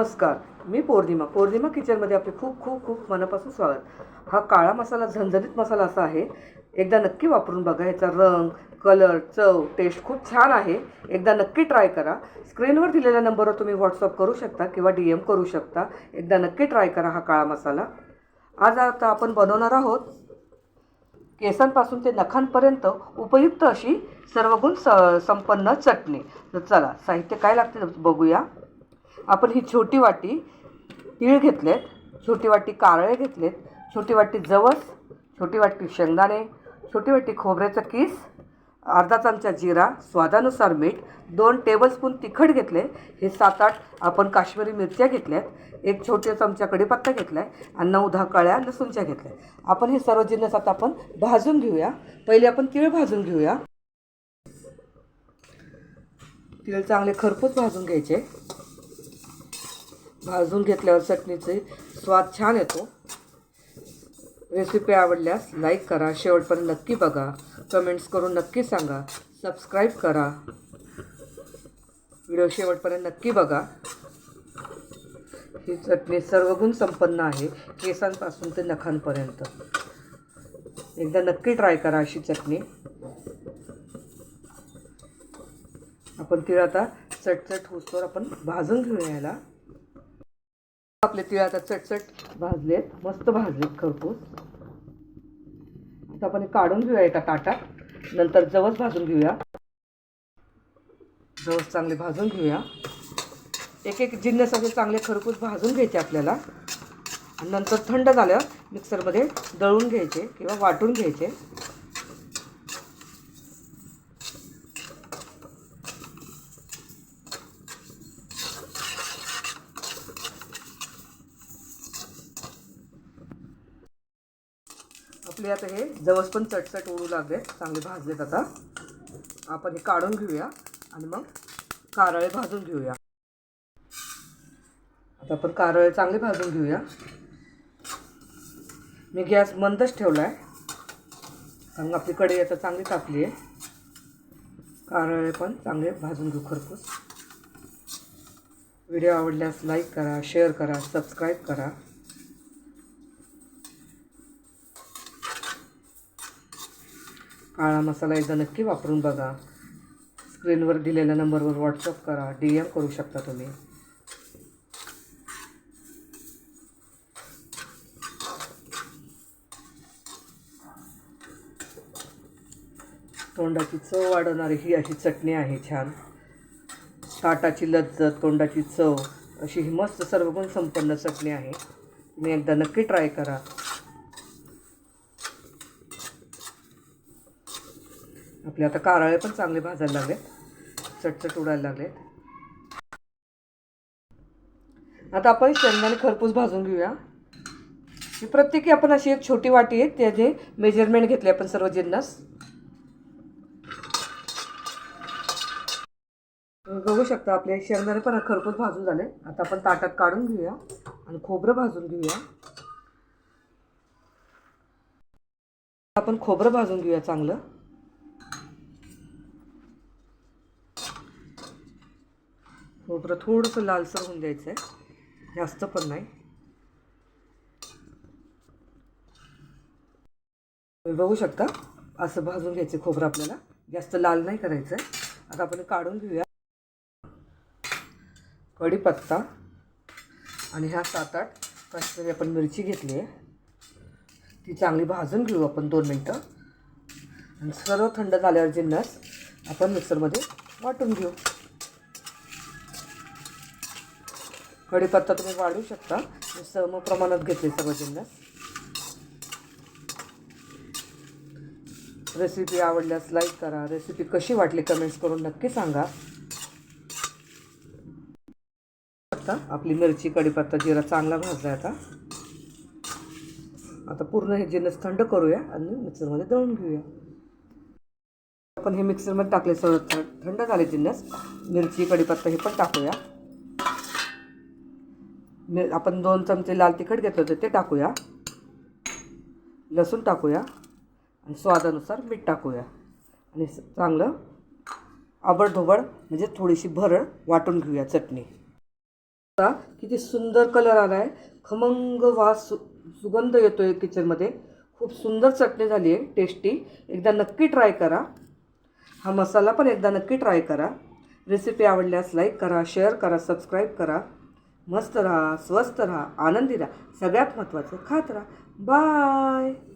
नमस्कार मी पौर्णिमा पौर्णिमा किचनमध्ये आपले खूप खूप खूप मनापासून स्वागत. हा काळा मसाला झणझणीत मसाला असा आहे. एकदा नक्की वापरून बघा ह्याचा रंग कलर चव टेस्ट खूप छान आहे. एकदा नक्की ट्राय करा. स्क्रीनवर दिलेल्या नंबरवर तुम्ही व्हॉट्सअप करू शकता किंवा डी एम करू शकता. एकदा नक्की ट्राय करा हा काळा मसाला. आज आता आपण बनवणार आहोत केसांपासून ते नखांपर्यंत उपयुक्त अशी सर्वगुण स संपन्न चटणी. तर चला साहित्य काय लागते बघूया. आपण ही छोटी वाटी तीळ घेतलेत छोटी वाटी कारळे घेतलेत छोटी वाटी जवस छोटी वाटी शेंगदाणे छोटी वाटी खोबऱ्याचं किस अर्धा चमचा जिरा स्वादानुसार मीठ दोन टेबलस्पून तिखट घेतले हे सात आठ आपण काश्मीरी मिरच्या घेतल्यात एक छोटे चमचा कढीपत्ता घेतला आहे आणि नऊ दहा कळ्या लसूणच्या घेतल्या आपण हे सर्व जिन्नस आता आपण भाजून घेऊया. पहिले आपण तीळ भाजून घेऊया. तीळ चांगले खरपूस भाजून घ्यायचे. भाजून घेतल्यावर चटणीचे स्वाद छान येतो. रेसिपी आवडल्यास लाईक करा. शेवटपर्यंत नक्की बघा. कमेंट्स करून नक्की सांगा. सबस्क्राईब करा. व्हिडिओ शेवटपर्यंत नक्की बघा. ही चटणी सर्वगुण संपन्न आहे. केसांपासून ते नखांपर्यंत. एकदा नक्की ट्राय करा अशी चटणी. आपण तिला आता चटचट होसवर आपण भाजून घेऊन यायला आपले तिळ आता चटचट भाजलेत. मस्त भाजलेत खरपूस. आता आपण काढून घेऊया एका ताटात. नंतर जवस भाजून घेऊया. जवस चांगले भाजून घेऊया. एक एक जिन्नस असे चांगले खरपूस भाजून घ्यायचे आपल्याला. आणि नंतर थंड झाल्यावर मिक्सरमध्ये दळून घ्यायचे किंवा वाटून घ्यायचे. आपले आता हे जवस पण चटचट ओढू लागले चांगले भाजलेत आता. आपण हे काढून घेऊया आणि मग कारळे भाजून घेऊया. आता आपण कारळे चांगले भाजून घेऊया. मी गॅस मंदच ठेवला आहे मग आपली कढई आता चांगली तापली आहे कारळे पण चांगले भाजून घेऊ खरपूस. व्हिडिओ आवडल्यास लाईक करा शेअर करा सबस्क्राईब करा. काळा मसाला एकदा नक्की वापरून बघा. स्क्रीनवर दिलेल्या नंबरवर व्हॉट्सअप करा. डी एम करू शकता तुम्ही. तोंडाची चव वाढवणारी ही अशी चटणी आहे छान. ताटाची लज्जत तोंडाची चव अशी ही मस्त सर्वगुण संपन्न चटणी आहे. तुम्ही एकदा नक्की ट्राय करा. आपले आता कारळे पण चांगले भाजायला लागले. चटचट उडायला लागले. आता आपण शेंगदाणे खरपूस भाजून घेऊया. ही प्रत्येकी आपण अशी एक छोटी वाटी आहे त्याचे मेजरमेंट घेतले आपण सर्व जिन्नस. बघू शकता आपले शेंगदाणे पण खरपूस भाजून झाले. आता आपण ताटात काढून घेऊया आणि खोबरं भाजून घेऊया. आपण खोबरं भाजून घेऊया चांगलं. खोबरं थोडंसं लालसर होऊन द्यायचं आहे जास्त पण नाही. तुम्ही बघू शकता असं भाजून घ्यायचं खोबरं आपल्याला. जास्त लाल नाही करायचं आहे आता आपण काढून घेऊया. कढीपत्ता. आणि ह्या सात आठ काश्मीरी आपण मिरची घेतली आहे. ती चांगली भाजून घेऊ आपण दोन मिनटं. आणि सर्व थंड झाल्यावर जिन्नस आपण मिक्सरमध्ये वाटून घेऊ. कढीपत्ता तुम्ही वाढवू शकता. मी सम प्रमाणात घेतले सगळं जिन्नस रेसिपी आवडल्यास लाईक करा. रेसिपी कशी वाटली कमेंट्स करून नक्की सांगा. आता आपली मिरची कढीपत्ता जिरा चांगला भाजला आता. आता पूर्ण हे जिन्नस थंड करूया आणि मिक्सरमध्ये दळून घेऊया. आपण हे मिक्सरमध्ये टाकले सगळं थंड झाले जिन्नस मिरची कढीपत्ता हे पण टाकूया. आपण दोन चमचे लाल तिखट घेतलं होतं ते टाकूया. लसूण टाकूया. आणि स्वादानुसार मीठ टाकूया. आणि चांगलं आबडधोबड म्हणजे थोडीशी भरड वाटून घेऊया चटणी. आता किती सुंदर कलर आला आहे खमंग वास सु सुगंध येतो आहे किचनमध्ये खूप सुंदर चटणी झाली आहे टेस्टी एकदा नक्की ट्राय करा. हा मसाला पण एकदा नक्की ट्राय करा. रेसिपी आवडल्यास लाईक करा शेअर करा सबस्क्राईब करा. मस्त राहा स्वस्त राहा आनंदी राहा. सगळ्यात महत्त्वाचं खात राहा. बाय.